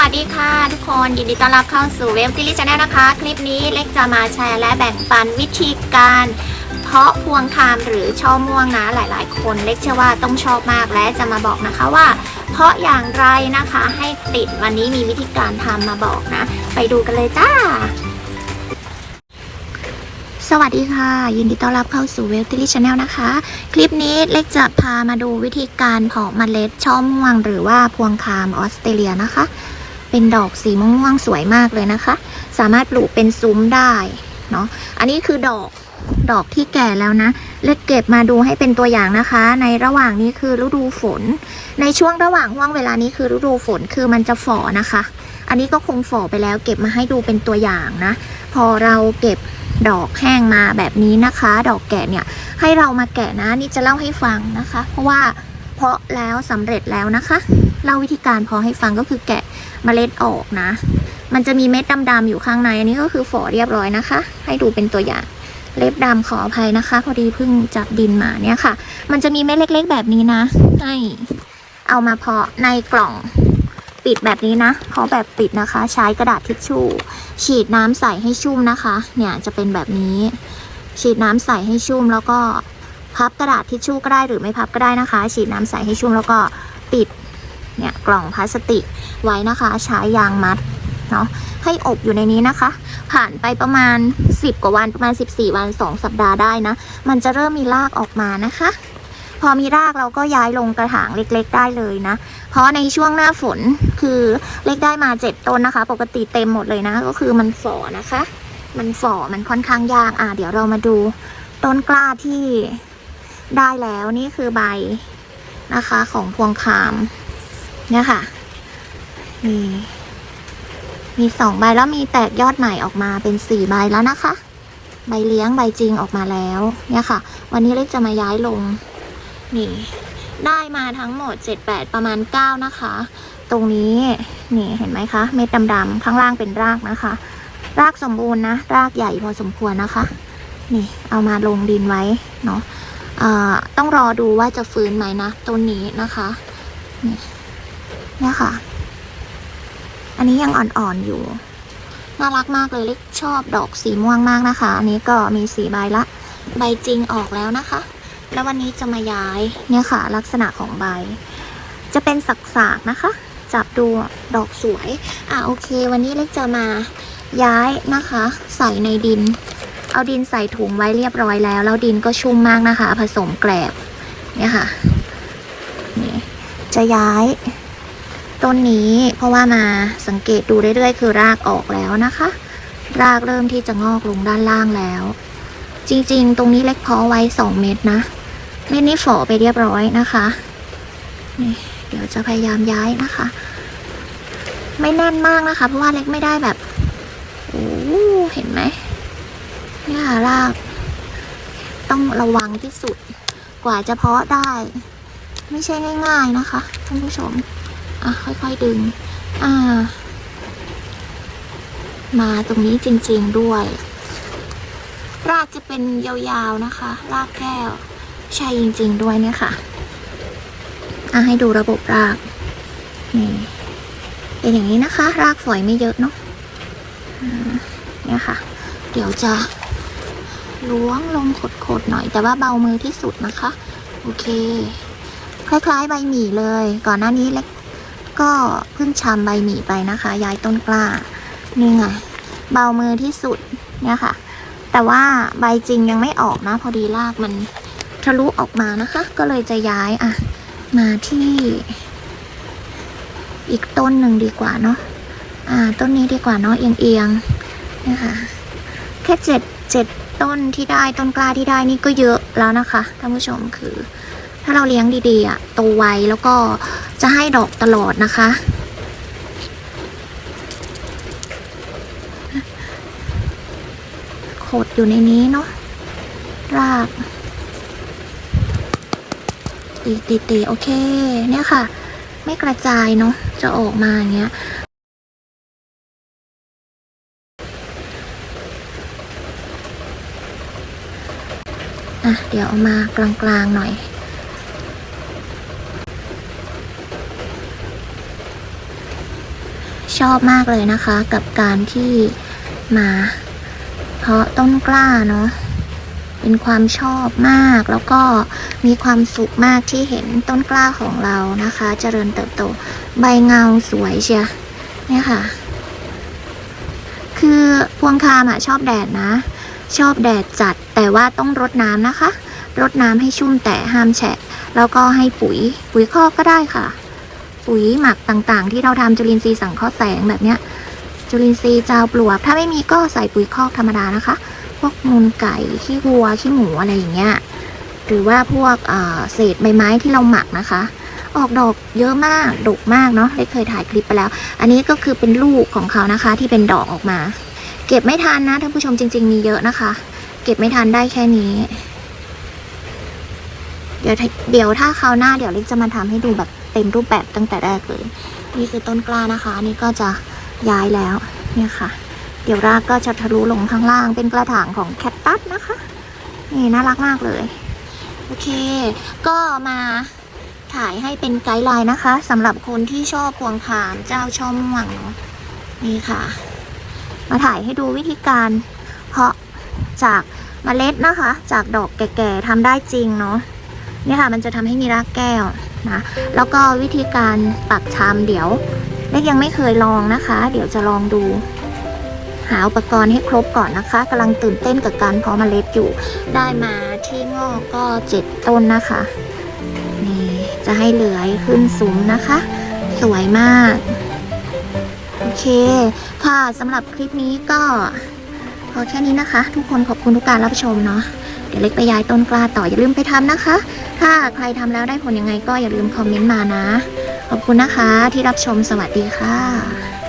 วัสดีค่ะ ทุกคนยินดีต้อนรับเข้าสู่เว็บซิลิชแนลนะคะ คลิปนี้เล็กจะมาแชร์และแบ่งปันวิธีการ เพาะพวงคามหรือช่อม่วงนะหลายๆ คนเล็กเชื่อว่าต้องชอบมากและจะมาบอกนะคะว่า เพาะอย่างไรนะคะให้ติดวันนี้มีวิธีการทำมาบอกนะ ไปดูกันเลยจ้า สวัสดีค่ะ ยินดีต้อนรับเข้าสู่เวลติลิชแนลนะคะ คลิปนี้เล็กจะพามาดูวิธีการเพาะเมล็ดช่อม่วง หรือว่าพวงคามออสเตรเลียนะคะ เป็นดอกสีม่วงๆสวยมากเลยนะคะ สามารถปลูกเป็นซุ้มได้เนาะอันนี้คือดอกดอกที่แก่แล้วนะ เล็กเก็บมาดูให้เป็นตัวอย่างนะคะ ในระหว่างนี้คือฤดูฝน ในช่วงระหว่างห่วงเวลานี้คือฤดูฝนคือมันจะฝ่อนะคะ อันนี้ก็คงฝ่อไปแล้วเก็บมาให้ดูเป็นตัวอย่างนะ พอเราเก็บดอกแห้งมาแบบนี้นะคะ ดอกแก่เนี่ย ให้เรามาแกะนะนี่จะเล่าให้ฟังนะคะ เพราะว่า เพาะแล้วสำเร็จแล้วนะคะเล่าวิธีการเพาะให้ฟังก็คือแกะเมล็ดออกนะ มันจะมีเม็ดดำๆอยู่ข้างใน อันนี้ก็คือฝ่อเรียบร้อยนะคะ ให้ดูเป็นตัวอย่างเล็บดำขออภัยนะคะ พอดีเพิ่งจับดินมาเนี่ยค่ะ มันจะมีเม็ดเล็ก ๆ แบบนี้นะ ให้เอามาเพาะในกล่องปิดแบบนี้นะเพาะแบบปิดนะคะ ใช้กระดาษทิชชู่ ฉีดน้ำใส่ให้ชุ่มนะคะ เนี่ยจะเป็นแบบนี้ ฉีดน้ำใส่ให้ชุ่มแล้วก็ พับกระดาษทิชชู่ก็ได้หรือไม่พับก็ได้นะคะ ฉีดน้ำใส่ให้ชุ่มแล้วก็ปิดเนี่ยกล่องพลาสติกไว้นะคะ ใช้ยางมัดเนาะให้อบอยู่ในนี้นะคะ ผ่านไปประมาณ 10 กว่าวันประมาณ 14 วัน 2 สัปดาห์ได้นะ มันจะเริ่มมีรากออกมานะคะ พอมีรากเราก็ย้ายลงกระถางเล็กๆ ได้เลยนะ เพราะในช่วงหน้าฝนคือเล็กได้มา 7 ต้นนะคะ ปกติเต็มหมดเลยนะ ก็คือมันฝ่อนะคะ มันฝ่อมันค่อนข้างยากอะเดี๋ยวเรามาดูต้นกล้าที่ ได้แล้วนี่คือใบนะคะของพวงคามเนี่ยค่ะนี่มีสองใบแล้วมีแตกยอดใหม่ออกมาเป็นสี่ใบแล้วนะคะ ใบเลี้ยงใบจริงออกมาแล้วเนี่ยค่ะ วันนี้เล็กจะมาย้ายลงนี่ ได้มาทั้งหมด7-8ปดประมาณ9นะคะ ตรงนี้นี่เห็นไหมคะ เม็ดดำๆข้างล่างเป็นรากนะคะ รากสมบูรณ์นะ รากใหญ่พอสมควรนะคะ นี่เอามาลงดินไว้เนาะ ต้องรอดูว่าจะฟื้นไหมนะต้นนี้นะคะ นี่เนี่ยค่ะ อันนี้ยังอ่อนๆอยู่ น่ารักมากเลยเล็กชอบดอกสีม่วงมากนะคะ อันนี้ก็มีสีใบละ ใบจริงออกแล้วนะคะ แล้ววันนี้จะมาย้ายเนี่ยค่ะ ลักษณะของใบ จะเป็นสักๆนะคะ จับดูดอกสวย อะโอเค วันนี้เล็กจะมาย้ายนะคะ ใส่ในดิน เอาดินใส่ถุงไว้เรียบร้อยแล้ว แล้วดินก็ชุ่มมากนะคะ ผสมแกลบเนี่ยค่ะนี่จะย้ายต้นนี้เพราะว่ามาสังเกตดูเรื่อยๆ คือรากออกแล้วนะคะ รากเริ่มที่จะงอกลงด้านล่างแล้ว จริงๆ ตรงนี้เล็กพาะไว้ 2 เม็ดนะ เม็ดนี้ฝ่อไปเรียบร้อยนะคะนี่เดี๋ยวจะพยายามย้ายนะคะ ไม่แน่นมากนะคะ เพราะว่าเล็กไม่ได้แบบโอ้เห็นไหม เนี่ยค่ะราก ต้องระวังที่สุด กว่าจะเพาะได้ ไม่ใช่ง่ายๆนะคะท่านผู้ชม อะ ค่อยๆดึง อ่า มาตรงนี้จริงๆด้วย รากจะเป็นยาวๆนะคะ รากแก้ว ใช่จริงๆด้วยเนี่ยค่ะ อะ ให้ดูระบบราก นี่เป็นอย่างนี้นะคะ รากฝอยไม่เยอะเนาะเนี่ยค่ะ เดี๋ยวจะ ล้วงลงขดๆหน่อย แต่ว่าเบามือที่สุดนะคะ โอเค คล้ายๆใบหมี่เลย ก่อนหน้านี้เล็กก็เพิ่งชำใบหมี่ไปนะคะ ย้ายต้นกล้า นี่ไง เบามือที่สุดเนี่ยค่ะ แต่ว่าใบจริงยังไม่ออกนะ พอดีรากมันทะลุออกมานะคะ ก็เลยจะย้ายอะ มาที่อีกต้นหนึ่งดีกว่าเนาะ อ่า ต้นนี้ดีกว่าเนาะเอียงเอียงๆนี่ค่ะแค่เจ็ดเจ็ด ต้นที่ได้ต้นกล้าที่ได้นี่ก็เยอะแล้วนะคะท่านผู้ชมคือ ถ้าเราเลี้ยงดีๆอะโตไวแล้วก็จะให้ดอกตลอดนะคะขดอยู่ในนี้เนาะรากตีตีตีโอเค เนี่ยค่ะ ไม่กระจายเนาะจะออกมาอย่างเงี้ย อะเดี๋ยวเอามากลางๆหน่อย ชอบมากเลยนะคะกับการที่มาเพาะต้นกล้าเนาะเป็นความชอบมากแล้วก็มีความสุขมากที่เห็นต้นกล้าของเรานะคะ เจริญเติบโตใบเงาสวยเชียเนี่ยค่ะ คือพวงคามอะชอบแดดนะ ชอบแดดจัด แต่ว่าต้องรดน้ำนะคะ รดน้ำให้ชุ่มแต่ห้ามแฉะ แล้วก็ให้ปุ๋ย ปุ๋ยคอกก็ได้ค่ะ ปุ๋ยหมักต่างๆ ที่เราทำจุลินทรีย์สังเคราะห์แสงแบบเนี้ย จุลินทรีย์จาวปลวก ถ้าไม่มีก็ใส่ปุ๋ยคอกธรรมดานะคะ พวกมูลไก่ ขี้วัว ขี้หมูอะไรอย่างเงี้ย หรือว่าพวกเอ่อเศษใบไม้ที่เราหมักนะคะออกดอกเยอะมากดกมากเนาะได้เคยถ่ายคลิปไปแล้ว อันนี้ก็คือเป็นลูกของเขานะคะที่เป็นดอกออกมา เก็บไม่ทันนะท่านผู้ชมจริง ๆ มีเยอะนะคะ เก็บไม่ทันได้แค่นี้ เดี๋ยวถ้าเดี๋ยวถ้าคราวหน้าเดี๋ยวล็กจะมาทำให้ดูแบบเต็มรูปแบบตั้งแต่แรกเลย นี่คือต้นกล้านะคะ นี่ก็จะย้ายแล้วเนี่ยค่ะ เดี๋ยวรากก็จะทะลุลงข้างล่างเป็นกระถางของแคคตัสนะคะ นี่น่ารักมากเลยโอเค ก็มาถ่ายให้เป็นไกด์ไลน์นะคะสำหรับคนที่ชอบพวงคามเจ้าช่อม่วงเนาะนี่ค่ะ มาถ่ายให้ดูวิธีการเพาะ จากเมล็ดนะคะ จากดอกแก่ๆทำได้จริงเนาะเนี่ยค่ะมันจะทำให้มีรากแก้วนะแล้วก็วิธีการปักชามเดี๋ยวเล็กยังไม่เคยลองนะคะ เดี๋ยวจะลองดู หาอุปกรณ์ให้ครบก่อนนะคะกำลังตื่นเต้นกับการเพาะเมล็ดอยู่ ได้มาที่งอกก็เจ็ดต้นนะคะนี่จะให้เหลือยขึ้นสูงนะคะ สวยมาก โอเค ค่ะสำหรับคลิปนี้ก็ พอแค่นี้นะคะ ทุกคนขอบคุณทุกการรับชมเนาะเดี๋ยวเล็กไปย้ายต้นกล้าต่ออย่าลืมไปทำนะคะ ถ้าใครทำแล้วได้ผลยังไงก็อย่าลืมคอมเมนต์มานะ ขอบคุณนะคะที่รับชมสวัสดีค่ะ